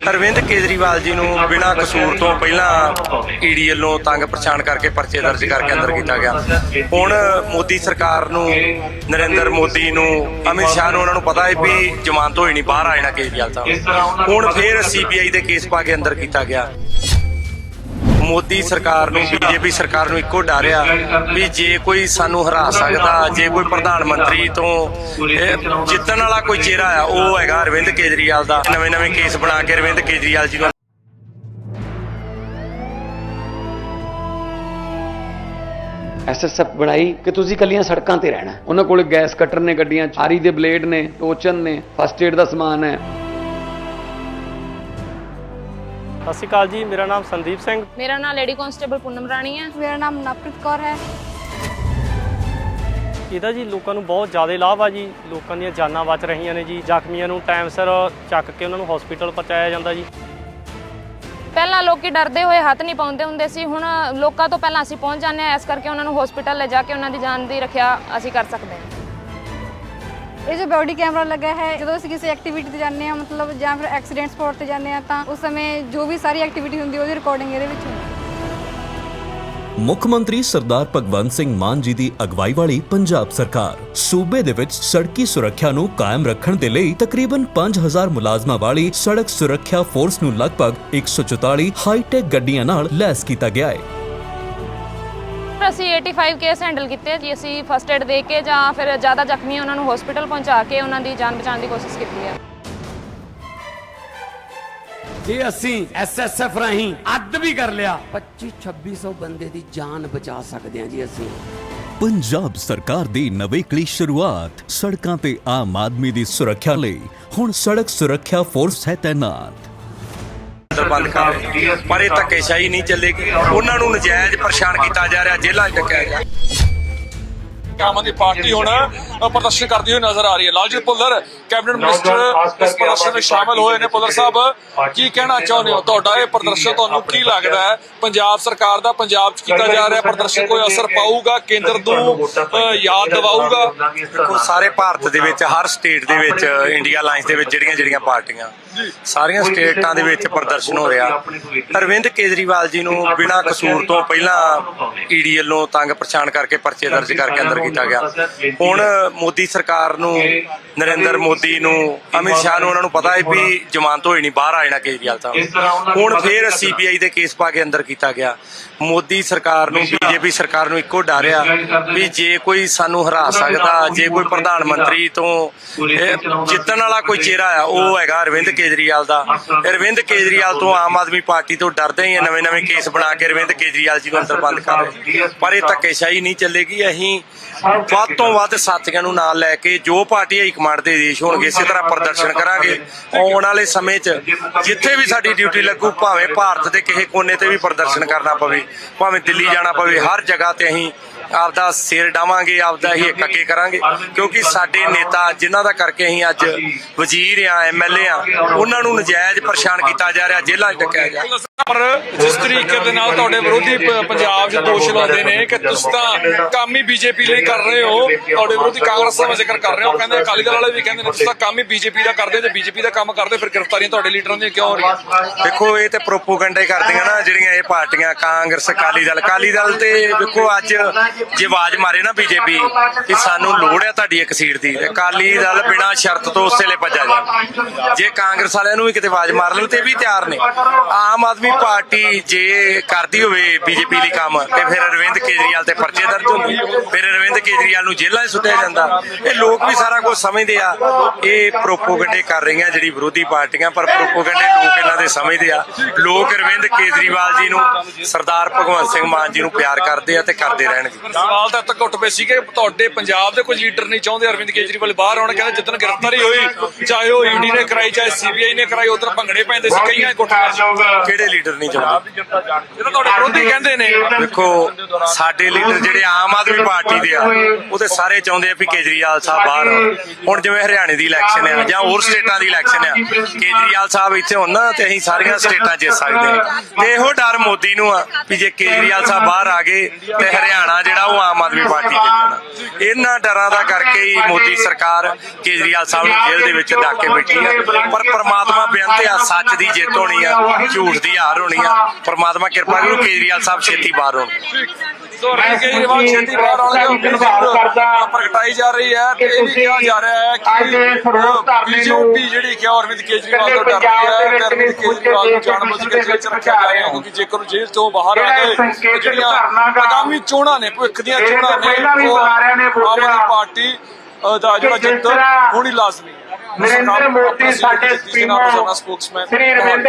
ਅਰਵਿੰਦ ਕੇਜਰੀਵਾਲ ਜੀ ਨੂੰ ਬਿਨਾਂ ਕਸੂਰ ਤੋਂ ਪਹਿਲਾਂ ਈਡੀ ਵੱਲੋਂ ਤੰਗ ਪਰੇਸ਼ਾਨ ਕਰਕੇ ਪਰਚੇ ਦਰਜ ਕਰਕੇ ਅੰਦਰ ਕੀਤਾ ਗਿਆ। ਹੁਣ ਮੋਦੀ ਸਰਕਾਰ ਨੂੰ, ਨਰਿੰਦਰ ਮੋਦੀ ਨੂੰ, ਅਮਿਤ ਸ਼ਾਹ ਨੂੰ ਉਹਨਾਂ ਨੂੰ ਪਤਾ ਹੈ ਵੀ ਜ਼ਮਾਨਤ ਹੋਈ ਨਹੀਂ, ਬਾਹਰ ਆ ਜਾਣਾ ਕੇਜਰੀਵਾਲ ਸਾਹਿਬ। ਹੁਣ ਫੇਰ ਸੀਬੀਆਈ ਦੇ ਕੇਸ ਪਾ ਕੇ ਅੰਦਰ ਕੀਤਾ ਗਿਆ। ਮੋਦੀ ਸਰਕਾਰ ਨੂੰ ਬੀਜੇਪੀ ਸਰਕਾਰ ਨੂੰ ਇੱਕੋ ਡਰ ਆ ਵੀ ਜੇ ਕੋਈ ਸਾਨੂੰ ਹਰਾ ਸਕਦਾ ਜੇ ਕੋਈ ਪ੍ਰਧਾਨ ਮੰਤਰੀ ਤੋਂ ਜਿੱਤਣ ਵਾਲਾ ਕੋਈ ਚਿਹਰਾ ਆ ਉਹ ਹੈਗਾ ਅਰਵਿੰਦ ਕੇਜਰੀਵਾਲ ਦਾ। ਨਵੇਂ ਨਵੇਂ ਕੇਸ ਬਣਾ ਕੇ ਅਰਵਿੰਦ ਕੇਜਰੀਵਾਲ ਜੀ ਨੂੰ ਐਸਐਸਐਫ ਬਣਾਈ ਕਿ ਤੁਸੀਂ ਕੱਲੀਆਂ ਸੜਕਾਂ ਤੇ ਰਹਿਣਾ। ਉਹਨਾਂ ਕੋਲ ਗੈਸ ਕਟਰ ਨੇ ਗੱਡੀਆਂ 'ਚ, ਆਰੀ ਦੇ ਬਲੇਡ ਨੇ ਟੋਚਨ ਨੇ ਫਸਟ ਏਡ ਦਾ ਸਮਾਨ ਹੈ। ਸਤਿ ਸ਼੍ਰੀ ਅਕਾਲ ਜੀ ਮੇਰਾ ਨਾਮ ਸੰਦੀਪ ਸਿੰਘ। ਮੇਰਾ ਨਾਮ ਲੇਡੀ ਕਾਂਸਟੇਬਲ ਪੂਨਮ ਰਾਣੀ ਹੈ। ਮੇਰਾ ਨਾਮ ਨਵਪ੍ਰੀਤ ਕੌਰ ਹੈ। ਇਹਦਾ ਜੀ ਲੋਕਾਂ ਨੂੰ ਬਹੁਤ ਜ਼ਿਆਦਾ ਲਾਭ ਆ ਜੀ। ਲੋਕਾਂ ਦੀਆਂ ਜਾਨਾਂ ਬਚ ਰਹੀਆਂ ਨੇ ਜੀ। ਜ਼ਖਮੀਆਂ ਨੂੰ ਟਾਈਮ ਸਿਰ ਚੱਕ ਕੇ ਉਹਨਾਂ ਨੂੰ ਹਸਪੀਟਲ ਪਹੁੰਚਾਇਆ ਜਾਂਦਾ ਜੀ। ਪਹਿਲਾਂ ਲੋਕੀ ਡਰਦੇ ਹੋਏ ਹੱਥ ਨਹੀਂ ਪਾਉਂਦੇ ਹੁੰਦੇ ਸੀ। ਹੁਣ ਲੋਕਾਂ ਤੋਂ ਪਹਿਲਾਂ ਅਸੀਂ ਪਹੁੰਚ ਜਾਂਦੇ ਹਾਂ। ਇਸ ਕਰਕੇ ਉਹਨਾਂ ਨੂੰ ਹਸਪੀਟਲ ਲੈ ਜਾ ਕੇ ਉਹਨਾਂ ਦੀ ਜਾਨ ਦੀ ਰੱਖਿਆ ਅਸੀਂ ਕਰ ਸਕਦੇ ਹਾਂ। ਇਹ ਜੋ ਬੋਡੀ ਕੈਮਰਾ ਲੱਗਾ ਹੈ, ਜਦੋਂ ਅਸੀਂ ਕਿਸੇ ਐਕਟੀਵਿਟੀ ਤੇ ਜਾਂਦੇ ਹਾਂ, ਮਤਲਬ ਜਾਂ ਫਿਰ ਐਕਸੀਡੈਂਟ ਸਪੌਟ ਤੇ ਜਾਂਦੇ ਹਾਂ, ਤਾਂ ਉਸ ਸਮੇਂ ਜੋ ਵੀ ਸਾਰੀ ਐਕਟੀਵਿਟੀ ਹੁੰਦੀ ਉਹਦੀ ਰਿਕਾਰਡਿੰਗ ਇਹਦੇ ਵਿੱਚ ਹੁੰਦੀ ਮੁੱਖ ਮੰਤਰੀ ਸਰਦਾਰ ਭਗਵੰਤ ਸਿੰਘ ਮਾਨ ਜੀ ਦੀ ਅਗਵਾਈ ਵਾਲੀ ਪੰਜਾਬ ਸਰਕਾਰ ਸੂਬੇ ਦੇ ਵਿੱਚ ਸੜਕੀ ਸੁਰੱਖਿਆ ਨੂੰ ਕਾਇਮ ਰੱਖਣ ਦੇ ਲਈ ਤਕਰੀਬਨ 5000 ਮੁਲਾਜ਼ਮਾਂ ਵਾਲੀ ਸੜਕ ਸੁਰੱਖਿਆ ਫੋਰਸ ਨੂੰ ਲਗਭਗ 144 ਹਾਈਟੈਕ ਗੱਡੀਆਂ ਨਾਲ ਲੈਸ ਕੀਤਾ ਗਿਆ ਹੈ। ਅਸੀਂ 85 ਕੇਸ ਹੈਂਡਲ ਕੀਤੇ ਜੀ ਅਸੀਂ ਫਸਟ ਏਡ ਦੇ ਕੇ ਜਾਂ ਫਿਰ ਜ਼ਿਆਦਾ ਜ਼ਖਮੀ ਉਹਨਾਂ ਨੂੰ ਹਸਪੀਟਲ ਪਹੁੰਚਾ ਕੇ ਉਹਨਾਂ ਦੀ ਜਾਨ ਬਚਾਉਣ ਦੀ ਕੋਸ਼ਿਸ਼ ਕੀਤੀ ਹੈ ਜੇ ਅਸੀਂ ਐਸਐਸਐਫ ਰਾਹੀਂ ਅੱਧ ਵੀ ਕਰ ਲਿਆ 25 2600 ਬੰਦੇ ਦੀ ਜਾਨ ਬਚਾ ਸਕਦੇ ਹਾਂ ਜੀ ਅਸੀਂ। ਪੰਜਾਬ ਸਰਕਾਰ ਦੀ ਨਵੇਕਲੀ ਸ਼ੁਰੂਆਤ ਸੜਕਾਂ ਤੇ ਆਮ ਆਦਮੀ ਦੀ ਸੁਰੱਖਿਆ ਲਈ। ਹੁਣ ਸੜਕ ਸੁਰੱਖਿਆ ਫੋਰਸ ਹੈ ਤੈਨਾਤ। ਬੰਦ ਕਰ ਰਹੇ ਪਰ ਇਹ ਧੱਕੇਸ਼ਾਹੀ ਨਹੀਂ ਚੱਲੇਗੀ। ਉਹਨਾਂ ਨੂੰ ਨਜਾਇਜ਼ ਪਰੇਸ਼ਾਨ ਕੀਤਾ ਜਾ ਰਿਹਾ ਜੇਲ੍ਹਾਂ 'ਚ ਟੱਕਿਆ ਜਾ ਆਮ ਆਦਮੀ ਪਾਰਟੀ ਹੁਣ ਪ੍ਰਦਰਸ਼ਨ ਕਰਦੀ ਹੋਈ ਨਜ਼ਰ ਆ ਰਹੀ ਹੈ। ਲਾਲਜੀਤ ਭੁੱਲਰ ਕੈਬਨਿਟ ਮਿਨਿਸਟਰ ਇਸ ਪ੍ਰਦਰਸ਼ਨ ਵਿੱਚ ਸ਼ਾਮਲ ਹੋਏ ਨੇ। ਭੁੱਲਰ ਸਾਹਿਬ ਕੀ ਕਹਿਣਾ ਚਾਹੁੰਦੇ ਹੋ? ਤੁਹਾਡਾ ਇਹ ਪ੍ਰਦਰਸ਼ਨ ਤੁਹਾਨੂੰ ਕੀ ਲੱਗਦਾ ਹੈ? ਪੰਜਾਬ ਸਰਕਾਰ ਦਾ ਪੰਜਾਬ 'ਚ ਕੀਤਾ ਜਾ ਰਿਹਾ ਪ੍ਰਦਰਸ਼ਨ? ਕੋਈ ਅਸਰ ਪਾਊਗਾ? ਕੇਂਦਰ ਨੂੰ ਯਾਦ ਦਿਵਾਊਗਾ? ਦੇਖੋ ਸਾਰੇ ਭਾਰਤ ਦੇ ਵਿੱਚ ਹਰ ਸਟੇਟ ਦੇ ਵਿੱਚ ਇੰਡੀਆ ਅਲਾਈਅੰਸ ਦੇ ਵਿੱਚ ਜਿਹੜੀਆਂ ਜਿਹੜੀਆਂ ਪਾਰਟੀਆਂ ਸਾਰੀਆਂ ਸਟੇਟਾਂ ਦੇ ਵਿੱਚ ਪ੍ਰਦਰਸ਼ਨ ਹੋ ਰਿਹਾ। ਅਰਵਿੰਦ ਕੇਜਰੀਵਾਲ ਜੀ ਨੂੰ ਬਿਨਾਂ ਕਸੂਰ ਤੋਂ ਪਹਿਲਾਂ ਈਡੀ ਵੱਲੋਂ ਤੰਗ ਪਰੇਸ਼ਾਨ ਕਰਕੇ ਪਰਚੇ ਦਰਜ ਕਰਕੇ ਅੰਦਰ ਕੀਤਾ ਗਿਆ। ਹੁਣ ਮੋਦੀ ਸਰਕਾਰ ਨੂੰ ਨਰਿੰਦਰ ਮੋਦੀ ਨੂੰ ਅਮਿਤ ਸ਼ਾਹ ਨੂੰ ਉਹਨਾਂ ਨੂੰ ਪਤਾ ਹੈ ਵੀ ਜ਼ਮਾਨਤ ਹੋਈ ਨਹੀਂ ਬਾਹਰ ਆ ਜਾਣਾ ਕੇਜਰੀਵਾਲ ਸਾਹਿਬ। ਹੁਣ ਫੇਰ ਸੀਬੀਆਈ ਦੇ ਕੇਸ ਪਾ ਕੇ ਅੰਦਰ ਕੀਤਾ ਗਿਆ। ਮੋਦੀ ਸਰਕਾਰ ਨੂੰ ਬੀਜੇਪੀ ਸਰਕਾਰ ਨੂੰ ਇੱਕੋ ਡਰ ਆ ਵੀ ਜੇ ਕੋਈ ਸਾਨੂੰ ਹਰਾ ਸਕਦਾ ਜੇ ਕੋਈ ਪ੍ਰਧਾਨ ਮੰਤਰੀ ਤੋਂ ਜਿੱਤਣ ਵਾਲਾ ਕੋਈ ਚਿਹਰਾ ਆ ਉਹ ਹੈਗਾ ਅਰਵਿੰਦ ਕੇਜਰੀਵਾਲ ਦਾ। ਅਰਵਿੰਦ ਕੇਜਰੀਵਾਲ ਤੋਂ ਆਮ ਆਦਮੀ ਪਾਰਟੀ ਤੋਂ ਡਰਦੇ ਹੀ ਨਵੇਂ ਨਵੇਂ ਕੇਸ ਬਣਾ ਕੇ ਅਰਵਿੰਦ ਕੇਜਰੀਵਾਲ ਜੀ ਨੂੰ ਅੰਦਰ ਬੰਦ ਕਰ ਰਹੇ। ਪਰ ਇਹ ਧੱਕੇਸ਼ਾਹੀ ਨਹੀਂ ਚੱਲੇਗੀ ਅਸੀਂ ਵੱਧ ਤੋਂ ਵੱਧ ਸਾਥੀਆਂ ਨੂੰ ਨਾਲ ਲੈ ਕੇ ਜੋ ਪਾਰਟੀ ਹਾਈ ਕਮਾਂਡ ਦੇ ਆਦੇਸ਼ ਹੋਣਗੇ ਇਸੇ ਤਰ੍ਹਾਂ ਪ੍ਰਦਰਸ਼ਨ ਕਰਾਂਗੇ। ਆਉਣ ਵਾਲੇ ਸਮੇਂ 'ਚ ਜਿੱਥੇ ਵੀ ਸਾਡੀ ਡਿਊਟੀ ਲੱਗੂ, ਭਾਵੇਂ ਭਾਰਤ ਦੇ ਕਿਸੇ ਕੋਨੇ ਤੇ ਵੀ ਪ੍ਰਦਰਸ਼ਨ ਕਰਨਾ ਪਵੇ, ਭਾਵੇਂ ਦਿੱਲੀ ਜਾਣਾ ਪਵੇ, ਹਰ ਜਗ੍ਹਾ ਤੇ ਅਸੀਂ ਆਪਦਾ ਸਿਰ ਡਾਵਾਂਗੇ, ਆਪਦਾ ਹੀ ਅੱਗੇ ਕਰਾਂਗੇ। ਕਿਉਂਕਿ ਸਾਡੇ ਨੇਤਾ, ਜਿਨ੍ਹਾਂ ਦਾ ਕਰਕੇ ਅਸੀਂ ਅੱਜ ਵਜ਼ੀਰ ਆ ਐਮਐਲਏ ਆ, ਉਹਨਾਂ ਨੂੰ ਨਜਾਇਜ਼ ਪਰੇਸ਼ਾਨ ਕੀਤਾ ਜਾ ਰਿਹਾ, ਜੇਲ੍ਹਾਂ 'ਚ ਟੱਕਿਆ ਜਾ ਰਿਹਾ। ਪਰ ਜਿਸ ਤਰੀਕੇ ਦੇ ਨਾਲ ਤੁਹਾਡੇ ਵਿਰੋਧੀ ਪੰਜਾਬ 'ਚ ਦੋਸ਼ ਲਾਉਂਦੇ ਨੇ ਕਿ ਤੁਸੀਂ ਤਾਂ ਕੰਮ ਹੀ ਬੀਜੇਪੀ ਲਈ ਕਰ ਰਹੇ ਹੋ ਤੁਹਾਡੇ ਵਿਰੋਧੀ ਕਾਂਗਰਸ ਦਾ ਜ਼ਿਕਰ ਕਰ ਰਹੇ ਹੋ ਕਹਿੰਦੇ ਅਕਾਲੀ ਦਲ ਵਾਲੇ ਵੀ ਕਹਿੰਦੇ ਨੇ ਤੁਸੀਂ ਤਾਂ ਕੰਮ ਹੀ ਬੀਜੇਪੀ ਦਾ ਕਰਦੇ ਹੋ, ਬੀਜੇਪੀ ਦਾ ਕੰਮ ਕਰਦੇ ਫਿਰ ਗ੍ਰਿਫਤਾਰੀਆਂ ਤੁਹਾਡੇ ਲੀਡਰਾਂ ਦੀਆਂ ਕਿਉਂ ਹੋ ਰਹੀਆਂ? ਦੇਖੋ ਇਹ ਤੇ ਪ੍ਰੋਪੋਗੈਂਡਾ ਹੀ ਕਰਦੀਆਂ ਨਾ ਜਿਹੜੀਆਂ ਇਹ ਪਾਰਟੀਆਂ ਕਾਂਗਰਸ ਅਕਾਲੀ ਦਲ ਅਕਾਲੀ ਦਲ ਤੇ ਵੇਖੋ ਅੱਜ ਜੇ ਆਵਾਜ਼ ਮਾਰੇ ਨਾ ਬੀਜੇਪੀ ਕਿ ਸਾਨੂੰ ਲੋੜ ਹੈ ਤੁਹਾਡੀ ਇੱਕ ਸੀਟ ਦੀ ਅਕਾਲੀ ਦਲ ਬਿਨਾਂ ਸ਼ਰਤ ਤੋਂ ਉਸੇ ਲਈ ਭੱਜਾ ਜਾ ਜੇ ਕਾਂਗਰਸ ਵਾਲਿਆਂ ਨੂੰ ਵੀ ਕਿਤੇ ਆਵਾਜ਼ ਮਾਰ ਲੈਣ ਤੇ ਵੀ ਤਿਆਰ ਨੇ। ਆਮ ਆਦਮੀ ਪਾਰਟੀ ਜੇ ਕਰਦੀ ਹੋਵੇ ਬੀਜੇਪੀ ਲਈ ਕੰਮ ਤੇ ਫਿਰ ਅਰਵਿੰਦ ਕੇਜਰੀਵਾਲ ਤੇ ਪਰਚੇ ਦਰਜ ਹੁੰਦੇ ਫਿਰ ਅਰਵਿੰਦ ਕੇਜਰੀਵਾਲ ਨੂੰ ਜੇਲ੍ਹਾਂ 'ਚ ਸੁੱਟਿਆ ਜਾਂਦਾ। ਇਹ ਲੋਕ ਵੀ ਸਾਰਾ ਕੁਝ ਸਮਝਦੇ ਆ। ਇਹ ਪ੍ਰੋਪੋਗੈਂਡੇ ਕਰ ਰਹੀਆਂ ਜਿਹੜੀ ਵਿਰੋਧੀ ਪਾਰਟੀਆਂ ਪਰ ਪ੍ਰੋਪੋਗੈਂਡੇ ਲੋਕ ਇਹਨਾਂ ਦੇ ਸਮਝਦੇ ਆ। ਲੋਕ ਅਰਵਿੰਦ ਕੇਜਰੀਵਾਲ ਜੀ ਨੂੰ ਸਰਦਾਰ ਭਗਵੰਤ ਸਿੰਘ ਮਾਨ ਜੀ ਨੂੰ ਪਿਆਰ ਕਰਦੇ ਆ ਤੇ ਕਰਦੇ ਰਹਿਣਗੇ। ਸਵਾਲ ਤਾਂ ਤੱਕ ਉੱਠ ਪਏ ਸੀ ਕਿ ਤੁਹਾਡੇ ਪੰਜਾਬ ਦੇ ਕੁਝ ਲੀਡਰ ਨਹੀਂ ਚਾਹੁੰਦੇ ਅਰਵਿੰਦ ਕੇਜਰੀਵਾਲ। ਬਾਹਰ ਆਉਣ ਕਹਿੰਦੇ ਜਿੱਦਣ ਗ੍ਰਿਫਤਾਰੀ ਹੋਈ ਚਾਹੇ ਉਹ ਈਡੀ ਨੇ ਕਰਾਈ ਚਾਹੇ ਸੀਬੀਆਈ ਨੇ ਕਰਾਈ ਉਧਰ ਭੰਗੜੇ ਪੈਂਦੇ ਸੀ ਕਈਆਂ 'ਚ ਕਿਹੜੇ ਲੀਡਰ ਨਹੀਂ ਚਾਹੁੰਦੇ ਜਿਹੜਾ ਤੁਹਾਡੇ ਵਿਰੋਧੀ ਕਹਿੰਦੇ ਨੇ ਦੇਖੋ ਸਾਡੇ ਲੀਡਰ ਜਿਹੜੇ ਆਮ ਆਦਮੀ ਪਾਰਟੀ ਦੇ ਆ ਉਹ ਤੇ ਸਾਰੇ ਚਾਹੁੰਦੇ ਆ ਵੀ ਕੇਜਰੀਵਾਲ ਸਾਹਿਬ ਬਾਹਰ ਆਉਣ। ਹੁਣ ਜਿਵੇਂ ਹਰਿਆਣੇ ਦੀ ਇਲੈਕਸ਼ਨ ਆ ਜਾਂ ਹੋਰ ਸਟੇਟਾਂ ਦੀ ਇਲੈਕਸ਼ਨ ਆ ਕੇਜਰੀਵਾਲ ਸਾਹਿਬ ਇੱਥੇ ਹੋਣ ਨਾ ਤੇ ਅਸੀਂ ਸਾਰੀਆਂ ਸਟੇਟਾਂ ਜਿੱਤ ਸਕਦੇ ਹਾਂ। ਤੇ ਇਹੋ ਡਰ ਮੋਦੀ ਨੂੰ ਆ ਵੀ ਜੇ ਕੇਜਰੀਵਾਲ ਸਾਹਿਬ ਬਾਹਰ ਆ ਗਏ ਤੇ ਹਰਿਆਣਾ ਜਿਹੜਾ ਉਹ ਆਮ ਆਦਮੀ ਪਾਰਟੀ ਦੇ ਜਾਣਾ ਇਹਨਾਂ ਡਰਾਂ ਦਾ ਕਰਕੇ ਹੀ ਮੋਦੀ ਸਰਕਾਰ ਕੇਜਰੀਵਾਲ ਸਾਹਿਬ ਨੂੰ ਜੇਲ੍ਹ ਦੇ ਵਿੱਚ ਡੱਕ ਕੇ ਬੈਠੀ ਆ। ਪਰ ਪ੍ਰਮਾਤਮਾ ਬੇਨਤੀ ਆ ਸੱਚ ਦੀ ਜਿੱਤ ਹੋਣੀ ਆ ਝੂਠ ਦੀ ਹਾਰ ਹੋਣੀ ਆ। ਪ੍ਰਮਾਤਮਾ ਕਿਰਪਾ ਕਰੂ ਕੇਜਰੀਵਾਲ ਸਾਹਿਬ ਛੇਤੀ ਬਾਹਰ ਹੋਣ। ਸੋ ਅਰਵਿੰਦ ਕੇਜਰੀਵਾਲ ਛੇਤੀ ਬਾਹਰ ਆਉਣਗੇ ਉਹ ਪ੍ਰਗਟਾਈ ਜਾ ਰਹੀ ਹੈ ਤੇ ਇਹ ਵੀ ਕਿਹਾ ਜਾ ਰਿਹਾ ਹੈ ਕਿ ਬੀਜੇਪੀ ਜਿਹੜੀ ਕਿ ਅਰਵਿੰਦ ਕੇਜਰੀਵਾਲ ਤੋਂ ਡਰ ਰਹੀ ਹੈ ਤੇ ਅਰਵਿੰਦ ਕੇਜਰੀਵਾਲ ਨੂੰ ਜਾਣਬੁੱਝ ਕੇ ਜੇਲ੍ਹ ਚ ਰੱਖਿਆ ਜਾ ਰਿਹਾ ਹੈ ਕਿਉਂਕਿ ਜੇਕਰ ਉਹ ਜੇਲ੍ਹ ਤੋਂ ਬਾਹਰ ਆ ਗਏ ਜਿਹੜੀਆਂ ਆਗਾਮੀ ਚੋਣਾਂ ਨੇ ਭਵਿੱਖ ਦੀਆਂ ਚੋਣਾਂ ਨੇ ਆਮ ਆਦਮੀ ਪਾਰਟੀ ਦਾ ਜਿਹੜਾ ਜਿੱਤ ਹੋਣੀ ਲਾਜ਼ਮੀ ਹੈ। ਨਰਿੰਦਰ ਮੋਦੀ ਸਾਡੇ ਸਪੋਕਸਮੈਨ ਸ੍ਰੀ ਅਰਵਿੰਦ